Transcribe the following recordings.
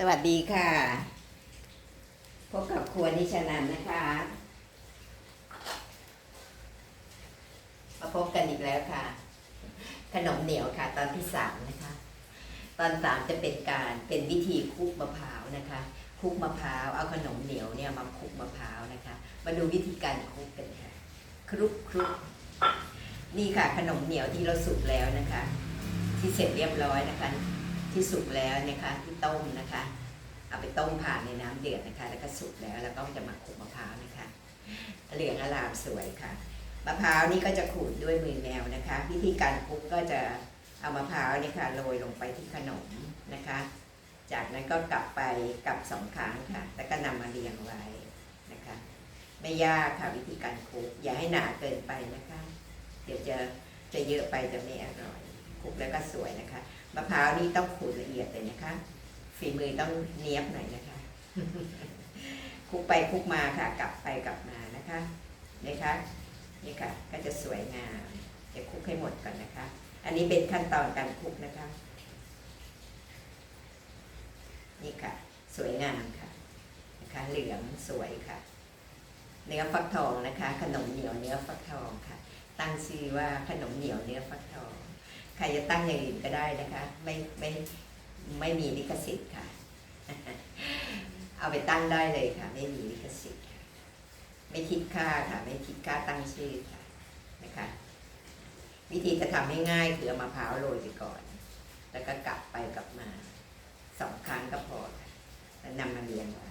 สวัสดีค่ะ พบกับครัวนิชนันนะคะ มาพบกันอีกแล้วค่ะ ขนมเหนียวค่ะ ตอนที่สามนะคะ ตอนสามจะเป็นการเป็นวิธีคลุกมะพร้าวนะคะคลุกมะพร้าวเอาขนมเหนียวเนี่ยมาคลุกมะพร้าวนะคะ มาดูวิธีการคลุกกันค่ะคลุกคลุกนี่ค่ะขนมเหนียวที่เราสุกแล้วนะคะ ที่เสร็จเรียบร้อยนะคะ ที่สุกแล้วนะคะที่ต้มนะคะ เอาไปต้มผ่านในน้ำเดือดนะคะ แล้วก็สุกแล้วแล้วก็จะมาขูดมะพร้าวนะคะ เหลืองอลามสวยค่ะมะพร้าวนี่ก็จะขูดด้วยมือแมวนะคะ วิธีการคลุกก็จะเอามะพร้าวนี่ค่ะโรยลงไปที่ขนมนะคะ จากนั้นก็กลับไปกลับสองครั้งค่ะ แล้วก็นำมาเรียงไว้นะคะ ไม่ยากค่ะวิธีการคลุกอย่าให้หนาเกินไปนะคะ เดี๋ยวจะจะเยอะไปจะไม่อร่อย คลุกแล้วก็สวยนะคะ มะพร้าวนี่ต้องขูดละเอียดเลยนะคะ ฝีมือต้องเนียบหน่อยนะคะคลุกไปคลุกมาค่ะ กลับไปกลับมานะคะนะคะนี่ค่ะ ก็จะสวยงามจะคลุกให้หมดก่อนนะคะ อันนี้เป็นขั้นตอนการคลุกนะคะ นี่ค่ะ สวยงามค่ะนะคะเหลืองสวยค่ะเนื้อฟักทองนะคะ ขนมเหนียวเนื้อฟักทองค่ะ ตั้งชื่อว่าขนมเหนียวเนื้อฟักทอง ใครจะตั้งอย่างอื่นก็ได้นะคะ ไม่ไม่ไม่มีลิขสิทธิ์ค่ะ เอาไปตั้งได้เลยค่ะ ไม่มีลิขสิทธิ์ไม่คิดค่าค่ะ ไม่คิดค่าตั้งชื่อค่ะนะคะ วิธีจะทำให้ง่ายคือเอามะพร้าวโรยไปก่อน แล้วก็กลับไปกลับมาสองครั้งก็พอค่ะแล้วนำมาเรียงไว้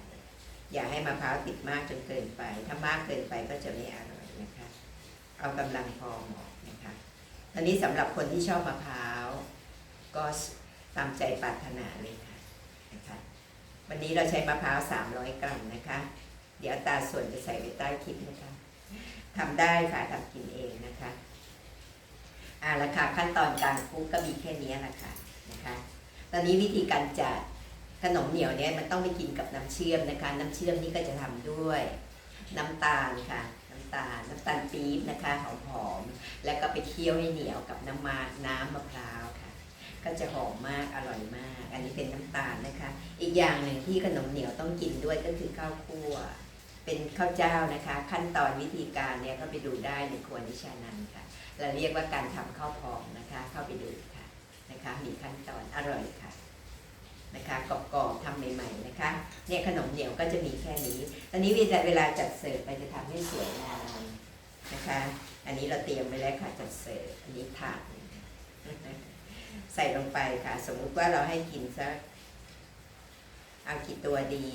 อย่าให้มะพร้าวติดมากจนเกินไป ถ้ามากเกินไปก็จะไม่อร่อยนะคะ เอากำลังพอเหมาะ อันนี้สำหรับคนที่ชอบมะพร้าว ก็ตามใจปรารถนาเลยค่ะนะคะวันนี้เราใช้มะพร้าว 300 กรัมนะคะ เดี๋ยวตาส่วนจะใส่ไว้ใต้คลิปนะคะทำได้ค่ะทำกินเองนะคะอ่าละค่ะขั้นตอนการคุกก็มีแค่นี้แหละค่ะนะคะ ตอนนี้วิธีการจัดขนมเหนียวเนี่ยมันต้องไปกินกับน้ำเชื่อมนะคะ น้ำเชื่อมนี่ก็จะทำด้วย น้ำตาลค่ะำตาล น้ำตาลปี๊บนะคะหอมๆแล้วก็ไปเคี่ยวให้เหนียวกับน้ำมันน้ำมะพร้าวค่ะ ก็จะหอมมากอร่อยมาก อันนี้เป็นน้ำตาลนะคะ อีกอย่างหนึ่งที่ขนมเหนียวต้องกินด้วยก็คือข้าวคั่ว เป็นข้าวเจ้านะคะ ขั้นตอนวิธีการเนี่ยก็ไปดูได้ในครัวนิชานันค่ะเราเรียกว่าการทำข้าวพองนะคะ เข้าไปดูค่ะนะคะ มีขั้นตอนอร่อยค่ะ นะคะกรอบๆทำใหม่ๆนะคะเนี่ยขนมเหนียวก็จะมีแค่นี้ ตอนนี้เวลาเวลาจัดเสิร์ฟไปจะทำให้สวยงามนะคะ อันนี้เราเตรียมไว้แล้วค่ะจัดเสิร์ฟอันนี้ถาดใส่ลงไปค่ะ สมมุติว่าเราให้กินสักเอากี่ตัวดี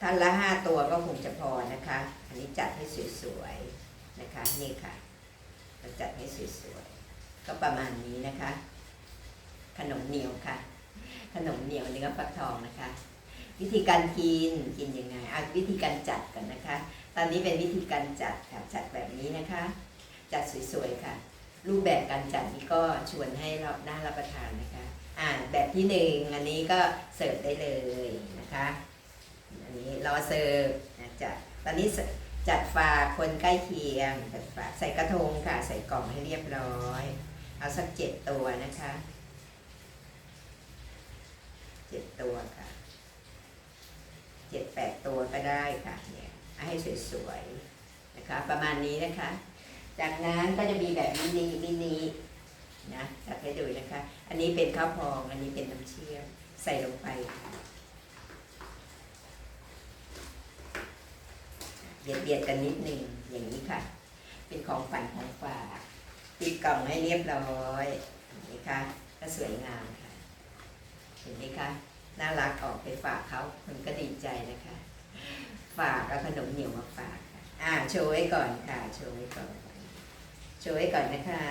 ท่านละห้าตัวก็คงจะพอนะคะ อันนี้จัดให้สวยๆนะคะ นี่ค่ะ เราจัดให้สวยๆก็ประมาณนี้นะคะ ขนมเหนียวค่ะ ขนมเหนียวเนื้อฟักทองนะคะ วิธีการกินกินยังไงอะวิธีการจัดกันนะคะ ตอนนี้เป็นวิธีการจัดค่ะจัดแบบนี้นะคะ จัดสวยๆค่ะ รูปแบบการจัดนี้ก็ชวนให้เราน่ารับประทานนะคะอ่าแบบที่หนึ่งอันนี้ก็เสิร์ฟได้เลยนะคะอันนี้รอเสิร์ฟนะจัดตอนนี้จัดฝากคนใกล้เคียงจัดฝากใส่กระทงค่ะใส่กล่องให้เรียบร้อย เอาสักเจ็ดตัวนะคะ เจ็ดตัวค่ะเจ็ดแปดตัวก็ได้ค่ะเนี่ยให้สวยๆนะคะ ประมาณนี้นะคะ จากนั้นก็จะมีแบบมินิมินินะจัดให้ดูนะคะ อันนี้เป็นข้าวพองอันนี้เป็นน้ำเชื่อมใส่ลงไปเบียดเบียดๆกันนิดนึงอย่างนี้ค่ะ เป็นของฝันของฝากปิดกล่องให้เรียบร้อยนไหมคะก็สวยงามค่ะ ห็นไหมคะน่ารักออกไปฝากเขามันก็ดีใจนะคะ ฝากเอาขนมเหนียวมาฝากค่ะอ่าโชว์ไว้ก่อนค่ะโชว์ไว้ก่อนโชว์ไว้ก่อนนะคะ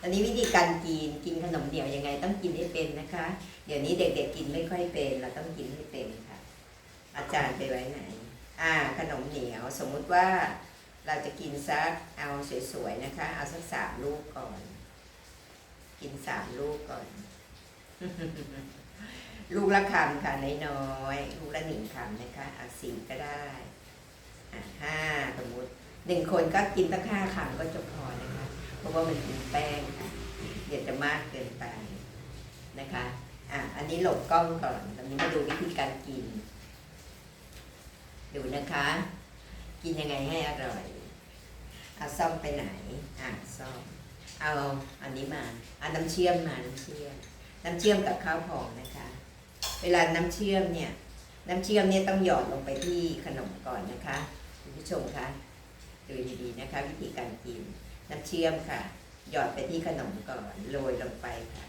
ตอนนี้วิธีการกินกินขนมเหนียวยังไงต้องกินให้เป็นนะคะ เดี๋ยวนี้เด็กๆกินไม่ค่อยเป็นเราต้องกินให้เป็นค่ะ อาจารย์ไปไว้ไหน อ่าขนมเหนียวสมมุติว่าเราจะกินสักเอาสวยๆนะคะ เอาสักสามลูกก่อน กินสามลูกก่อน ลูกละคำค่ะน้อยๆลูกละหนึ่งคำนะคะเอาสี่ก็ได้อะห้าสมมติหนึ่งคนก็กินตั้งห้าคำก็จะพอนะคะ เพราะว่ามันเป็นแป้งค่ะเดี๋ยวจะมากเกินไปนะคะอะอันนี้หลบกล้องก่อนตอนนี้มาดูวิธีการกิน ดูนะคะ กินยังไงให้อร่อยเอาซ่อมไปไหนอะซ่อมเอาอันนี้มาเอาน้ำเชื่อมมาน้ำเชื่อม น้ำเชื่อมกับข้าวพองนะคะ เวลาน้ำเชื่อมเนี่ยน้ำเชื่อมเนี่ยต้องหยอดลงไปที่ขนมก่อนนะคะคุณผู้ชมคะดูดีๆนะคะ วิธีการกินน้ำเชื่อมค่ะ หยอดไปที่ขนมก่อนโรยลงไปค่ะ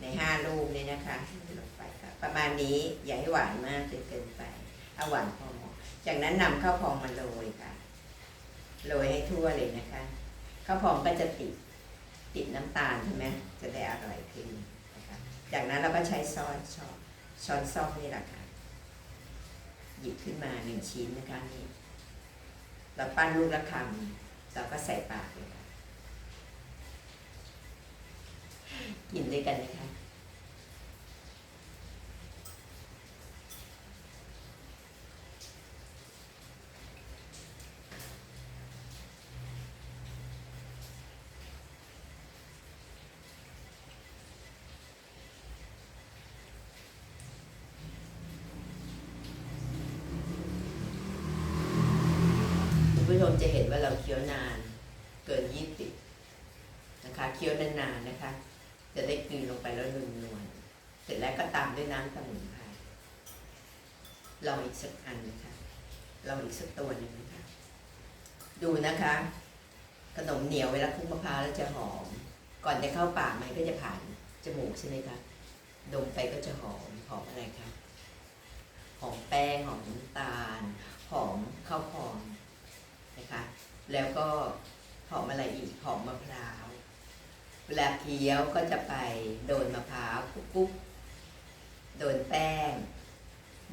ในห้าลูกเนี่ยนะคะลงไปค่ะ ประมาณนี้อย่าให้หวานมากจนเกินไปเอาหวานพอเหมาะจากนั้นนำข้าวพองมาโรยค่ะโรยให้ทั่วเลยนะคะข้าวพองก็จะติดติดน้ำตาลใช่ไหมจะได้อร่อยขึ้น จากนั้นเราก็ใช้ช้อนช้อนช้อนซ่อมนี่แหละค่ะ หยิบขึ้นมาหนึ่งชิ้นนะคะนี่เราปั้นลูกละคำเราก็ใส่ปากเลยค่ะกินด้วยกันนะคะ มจะเห็นว่าเราเคี้ยวนาน เกินยี่สิบนะคะเคี้ยวนานๆนะคะ จะได้กลืนลงไปแล้วนุ่นวลๆเสร็จแล้วก็ตามด้วยน้ำสมุนไพรลองอีกสักอันนะคะลองอีกสักตัวหนึ่งนะคะ ดูนะคะ ขนมเหนียวเวลาคลุกมะพร้าวแล้วจะหอม ก่อนจะเข้าปากมันก็จะผ่านจมูกใช่ไหมคะดมไปก็จะหอมหอมอะไรคะหอมแป้งหอมน้ำตาล หอมข้าวพอง นะคะแล้วก็หอมอะไรอีกหอมมะพร้าวเวลาเคี้ยวก็จะไปโดนมะพร้าวกุ๊บกุ๊บโดนแป้ง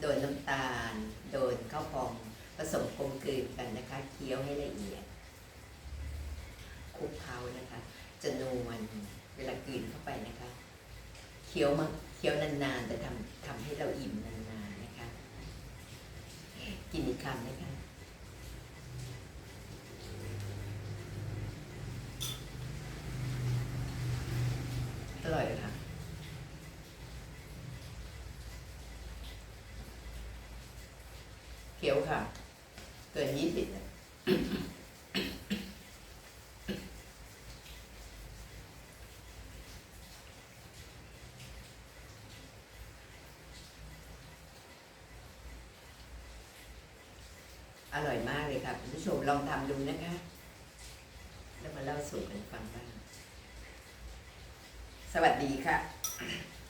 โดนน้ำตาล โดนข้าวพองผสมกลมกลืนกันนะคะเคี้ยวให้ละเอียดคลุกเคล้านะคะจะนวลเวลากลืนเข้าไปนะคะเคี้ยวมาเคี้ยวนานๆจะทำทำให้เราอิ่มนานๆนะคะ กินอีกคำนะคะ อร่อยค่ะ เขียวค่ะ เกินยี่สิบอร่อยมากเลยค่ะคุณผู้ชมลองทำดูนะคะ แล้วมาเล่าสู่กันฟังบ้าง สวัสดีค่ะ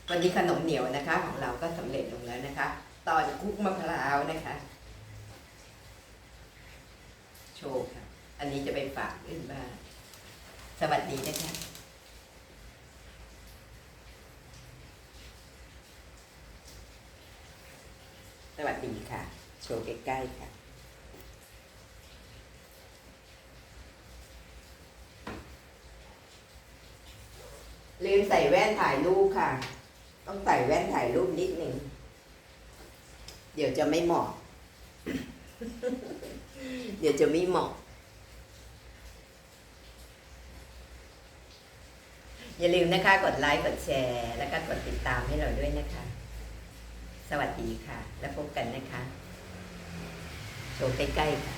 วันนี้ขนมเหนียวนะคะ ของเราก็สำเร็จลงแล้วนะคะ ตอนคุกมะพร้าวนะคะ โชว์ค่ะ อันนี้จะไปฝากอื่นบ้านสวัสดีนะคะสวัสดีค่ะ โชว์ใกล้ๆค่ะลืมใส่แว่นถ่ายรูปค่ะ ต้องใส่แว่นถ่ายรูปนิดหนึ่ง เดี๋ยวจะไม่เหมาะ เดี๋ยวจะไม่เหมาะ อย่าลืมนะคะ กดไลค์ กดแชร์ แล้วก็กดติดตามให้เราด้วยนะคะ สวัสดีค่ะ แล้วพบกันนะคะ โชว์ใกล้ๆค่ะ